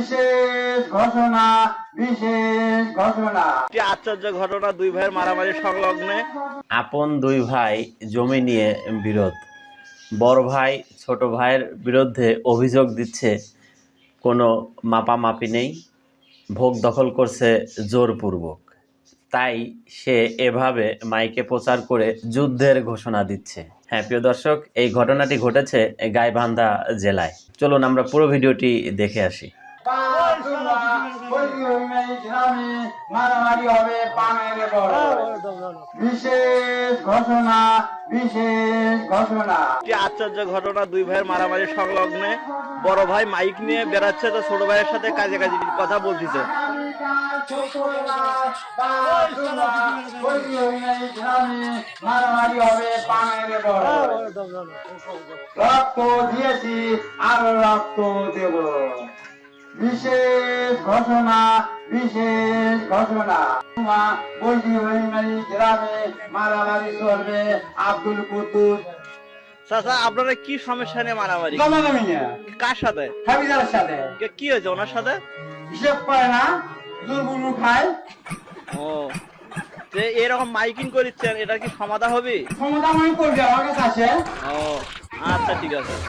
বিশেষ ঘোষণা বিশেষ ঘোষণা। একটি আশ্চর্য ঘটনা দুই ভাইয়ের মারামারি সংলগ্নে? আপন দুই ভাই জমি নিয়ে বিরোধ। বড় ভাই ছোট ভাইয়ের বিরুদ্ধে অভিযোগ দিচ্ছে কোনো মাপামাপি নেই ভোগ দখল করছে জোরপূর্বক। তাই সে এভাবে মাইকে প্রচার করে যুদ্ধের ঘোষণা দিচ্ছে। হ্যাঁ প্রিয় দর্শক এই ঘটনাটি ঘটেছে গাইবান্ধা জেলায়। চলুন আমরা পুরো ভিডিওটি দেখে আসি। পাঁচুয়া, বৈরী হইমেই গ্রামে মারামারি হবে পানের বড় বিশেষ ঘোষণা বিশেষ ঘোষণা আশ্চর্য ঘটনা দুই ভাইয়ের মারামারি সংলগ্নে বড় ভাই মাইক নিয়ে বেড়াচ্ছে তো ছোট ভাইয়ের সাথে কাজে কাজে কথা বলতেছে। মারামারি হবে পানের বড় রক্ত দিয়েছি আর রক্ত দেব। বিশেষ ঘোষণা বিশেষ ঘোষণা। বৈদি হইমারি গ্রামে মারামারি চলবে আব্দুল চাচা আপনারা কি সমস্যা নিয়ে মারামারি? জমাজমি কার সাথে? সাথে। কে- হয়েছে ওনার সাথে? হিসেব করে না খায়। ও যে এরকম মাইকিং করিচ্ছেন এটা কি সমাধা হবে? মনে করবে আমার কাছে ও আচ্ছা ঠিক আছে।